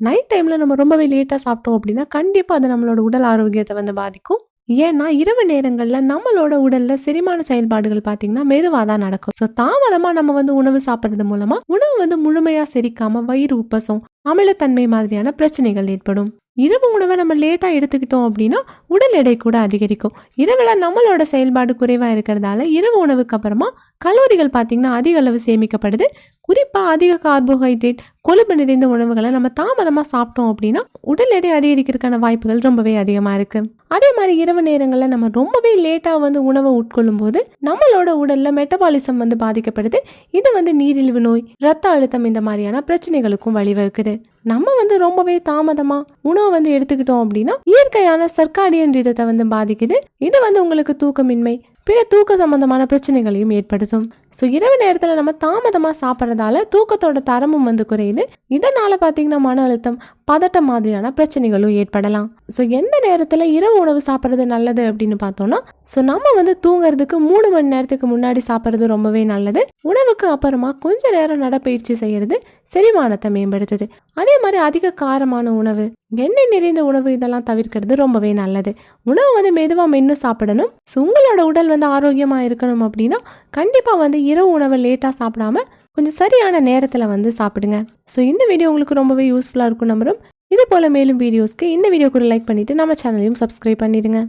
Night டைமில் நம்ம ரொம்பவே லேட்டாக சாப்பிட்டோம் அப்படின்னா கண்டிப்பாக அது நம்மளோட உடல் ஆரோக்கியத்தை வந்து பாதிக்கும். ஏன்னா இரவு நேரங்களில் நம்மளோட உடலில் செரிமான செயல்பாடுகள் பார்த்தீங்கன்னா மெதுவாக தான் நடக்கும். ஸோ தாமதமாக நம்ம வந்து உணவு சாப்பிட்றது மூலமாக உணவு வந்து முழுமையாக செரிக்காமல் வயிறு உப்பசம் அமிலத்தன்மை மாதிரியான பிரச்சனைகள் ஏற்படும். இரவு உணவை நம்ம லேட்டாக எடுத்துக்கிட்டோம் அப்படின்னா உடல் எடை கூட அதிகரிக்கும். இரவில் நம்மளோட செயல்பாடு குறைவாக இருக்கிறதால இரவு உணவுக்கு அப்புறமா கலோரிகள் பார்த்தீங்கன்னா அதிக அளவு சேமிக்கப்படுது. குறிப்பாக அதிக கார்போஹைட்ரேட் கொழுப்பு நிறைந்த உணவுகளை நம்ம தாமதமாக சாப்பிட்டோம் அப்படின்னா உடல் எடை அதிகரிக்கிறதுக்கான வாய்ப்புகள் ரொம்பவே அதிகமாக இருக்குது அதே மாதிரி இரவு நேரங்களில் நம்ம ரொம்பவே லேட்டாக வந்து உணவை உட்கொள்ளும் போது நம்மளோட உடலில் மெட்டபாலிசம் வந்து பாதிக்கப்படுது. இது வந்து நீரிழிவு நோய் ரத்த அழுத்தம் இந்த மாதிரியான பிரச்சனைகளுக்கும் வழிவகுக்குது. நம்ம வந்து ரொம்பவே தாமதமா உணவு வந்து எடுத்துக்கிட்டோம் அப்படின்னா இயற்கையான சர்க்காடியன் ரீதத்தை வந்து பாதிக்குது. இது வந்து உங்களுக்கு தூக்கமின்மை பிற தூக்க சம்பந்தமான பிரச்சனைகளையும் ஏற்படுத்தும். ஸோ இரவு நேரத்தில் நம்ம தாமதமாக சாப்பிட்றதால தூக்கத்தோட தரமும் வந்து குறையுது. இதனால் பார்த்தீங்கன்னா மன அழுத்தம் பதட்டம் மாதிரியான பிரச்சனைகளும் ஏற்படலாம். ஸோ எந்த நேரத்தில் இரவு உணவு சாப்பிட்றது நல்லது அப்படின்னு பார்த்தோம்னா ஸோ நம்ம வந்து தூங்குறதுக்கு மூணு மணி நேரத்துக்கு முன்னாடி சாப்பிட்றது ரொம்பவே நல்லது. உணவுக்கு அப்புறமா கொஞ்ச நேரம் நடைப்பயிற்சி செய்கிறது செரிமானத்தை மேம்படுத்துது. அதே அதே மாதிரி அதிக காரமான உணவு எண்ணெய் நிறைந்த உணவு இதெல்லாம் தவிர்க்கிறது ரொம்பவே நல்லது. உணவு வந்து மெதுவாக மென்று சாப்பிடணும். ஸோ உங்களோட உடல் வந்து ஆரோக்கியமாக இருக்கணும் அப்படின்னா கண்டிப்பாக வந்து இரவு உணவை லேட்டாக சாப்பிடாம கொஞ்சம் சரியான நேரத்தில் வந்து சாப்பிடுங்க. ஸோ இந்த வீடியோ உங்களுக்கு ரொம்பவே யூஸ்ஃபுல்லாக இருக்கும் நம்புறோம். இது போல் மேலும் வீடியோஸ்க்கு இந்த வீடியோக்கு ஒரு லைக் பண்ணிவிட்டு நம்ம சேனலையும் சப்ஸ்கிரைப் பண்ணிடுங்க.